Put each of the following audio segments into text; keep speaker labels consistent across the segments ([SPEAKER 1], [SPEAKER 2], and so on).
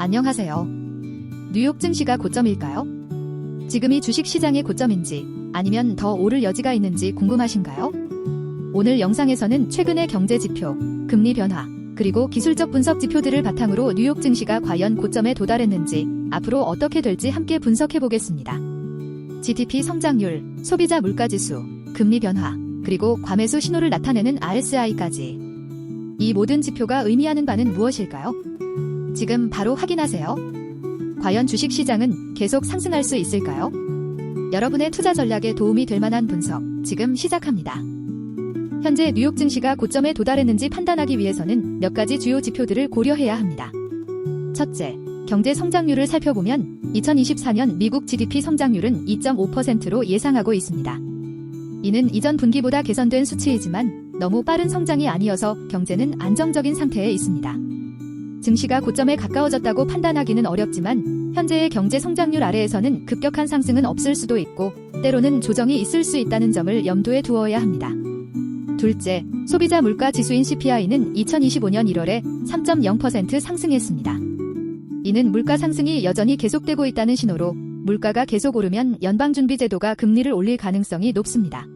[SPEAKER 1] 안녕하세요. 뉴욕 증시가 고점일까요? 지금이 주식 시장의 고점인지 아니면 더 오를 여지가 있는지 궁금하신가요? 오늘 영상에서는 최근의 경제 지표, 금리 변화, 그리고 기술적 분석 지표들을 바탕으로 뉴욕 증시가 과연 고점에 도달했는지 앞으로 어떻게 될지 함께 분석해 보겠습니다. GDP 성장률, 소비자 물가 지수, 금리 변화, 그리고 과매수 신호를 나타내는 RSI까지. 이 모든 지표가 의미하는 바는 무엇일까요? 지금 바로 확인하세요. 과연 주식 시장은 계속 상승할 수 있을까요? 여러분의 투자 전략에 도움이 될 만한 분석 지금 시작합니다. 현재 뉴욕 증시가 고점에 도달했는지 판단하기 위해서는 몇 가지 주요 지표들을 고려해야 합니다. 첫째, 경제 성장률을 살펴보면 2024년 미국 GDP 성장률은 2.5%로 예상하고 있습니다. 이는 이전 분기보다 개선된 수치이지만 너무 빠른 성장이 아니어서 경제는 안정적인 상태에 있습니다. 증시가 고점에 가까워졌다고 판단하기는 어렵지만 현재의 경제 성장률 아래에서는 급격한 상승은 없을 수도 있고 때로는 조정이 있을 수 있다는 점을 염두에 두어야 합니다. 둘째, 소비자 물가 지수인 CPI는 2025년 1월에 3.0% 상승했습니다. 이는 물가 상승이 여전히 계속되고 있다는 신호로 물가가 계속 오르면 연방준비제도가 금리를 올릴 가능성이 높습니다.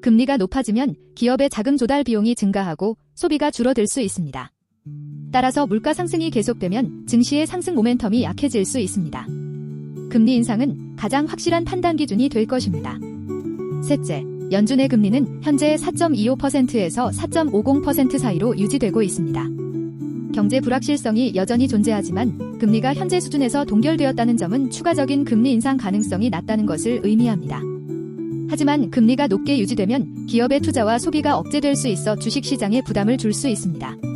[SPEAKER 1] 금리가 높아지면 기업의 자금 조달 비용이 증가하고 소비가 줄어들 수 있습니다. 따라서 물가 상승이 계속되면 증시의 상승 모멘텀이 약해질 수 있습니다. 금리 인상은 가장 확실한 판단 기준이 될 것입니다. 셋째, 연준의 금리는 현재 4.25%에서 4.50% 사이로 유지되고 있습니다. 경제 불확실성이 여전히 존재하지만 금리가 현재 수준에서 동결되었다는 점은 추가적인 금리 인상 가능성이 낮다는 것을 의미합니다. 하지만 금리가 높게 유지되면 기업의 투자와 소비가 억제될 수 있어 주식시장에 부담을 줄 수 있습니다.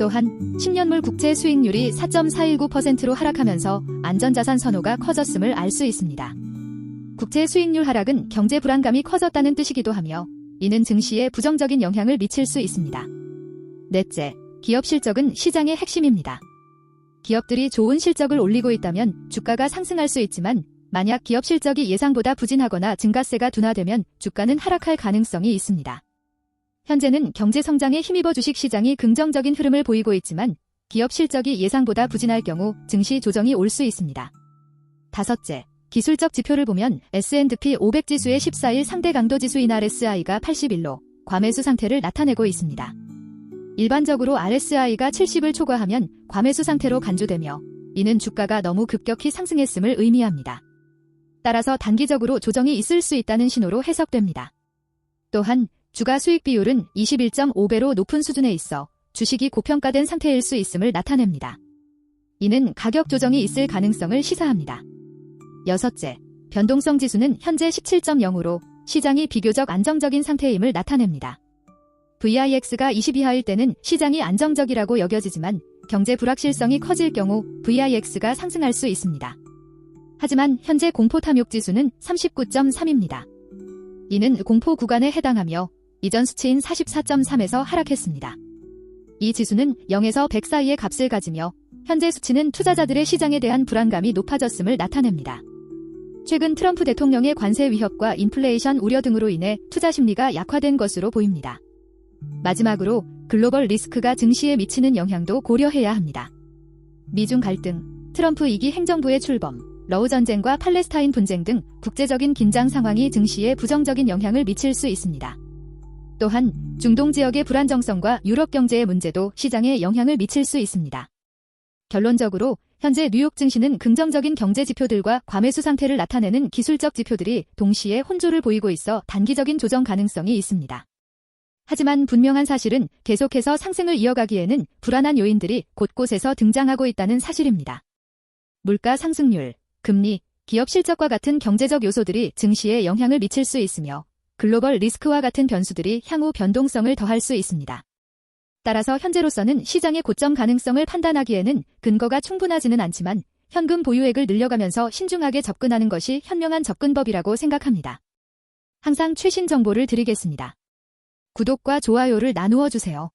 [SPEAKER 1] 또한 10년물 국채 수익률이 4.419%로 하락하면서 안전자산 선호가 커졌음을 알 수 있습니다. 국채 수익률 하락은 경제 불안감이 커졌다는 뜻이기도 하며 이는 증시에 부정적인 영향을 미칠 수 있습니다. 넷째, 기업 실적은 시장의 핵심입니다. 기업들이 좋은 실적을 올리고 있다면 주가가 상승할 수 있지만 만약 기업 실적이 예상보다 부진하거나 증가세가 둔화되면 주가는 하락할 가능성이 있습니다. 현재는 경제 성장에 힘입어 주식 시장이 긍정적인 흐름을 보이고 있지만 기업 실적이 예상보다 부진할 경우 증시 조정이 올 수 있습니다. 다섯째, 기술적 지표를 보면 S&P 500 지수의 14일 상대 강도 지수인 RSI가 81로 과매수 상태를 나타내고 있습니다. 일반적으로 RSI가 70을 초과하면 과매수 상태로 간주되며 이는 주가가 너무 급격히 상승했음을 의미합니다. 따라서 단기적으로 조정이 있을 수 있다는 신호로 해석됩니다. 또한 주가 수익 비율은 21.5배로 높은 수준에 있어 주식이 고평가된 상태일 수 있음을 나타냅니다. 이는 가격 조정이 있을 가능성을 시사합니다. 여섯째, 변동성 지수는 현재 17.0으로 시장이 비교적 안정적인 상태임을 나타냅니다. VIX가 20 이하일 때는 시장이 안정적이라고 여겨지지만 경제 불확실성이 커질 경우 VIX가 상승할 수 있습니다. 하지만 현재 공포 탐욕 지수는 39.3입니다. 이는 공포 구간에 해당하며 이전 수치인 44.3에서 하락했습니다. 이 지수는 0에서 100 사이의 값을 가지며 현재 수치는 투자자들의 시장에 대한 불안감이 높아졌음을 나타냅니다. 최근 트럼프 대통령의 관세 위협과 인플레이션 우려 등으로 인해 투자 심리가 약화된 것으로 보입니다. 마지막으로 글로벌 리스크가 증시에 미치는 영향도 고려해야 합니다. 미중 갈등, 트럼프 2기 행정부의 출범, 러우 전쟁과 팔레스타인 분쟁 등 국제적인 긴장 상황이 증시에 부정적인 영향을 미칠 수 있습니다. 또한 중동 지역의 불안정성과 유럽 경제의 문제도 시장에 영향을 미칠 수 있습니다. 결론적으로 현재 뉴욕 증시는 긍정적인 경제 지표들과 과매수 상태를 나타내는 기술적 지표들이 동시에 혼조를 보이고 있어 단기적인 조정 가능성이 있습니다. 하지만 분명한 사실은 계속해서 상승을 이어가기에는 불안한 요인들이 곳곳에서 등장하고 있다는 사실입니다. 물가 상승률, 금리, 기업 실적과 같은 경제적 요소들이 증시에 영향을 미칠 수 있으며 글로벌 리스크와 같은 변수들이 향후 변동성을 더할 수 있습니다. 따라서 현재로서는 시장의 고점 가능성을 판단하기에는 근거가 충분하지는 않지만 현금 보유액을 늘려가면서 신중하게 접근하는 것이 현명한 접근법이라고 생각합니다. 항상 최신 정보를 드리겠습니다. 구독과 좋아요를 나누어 주세요.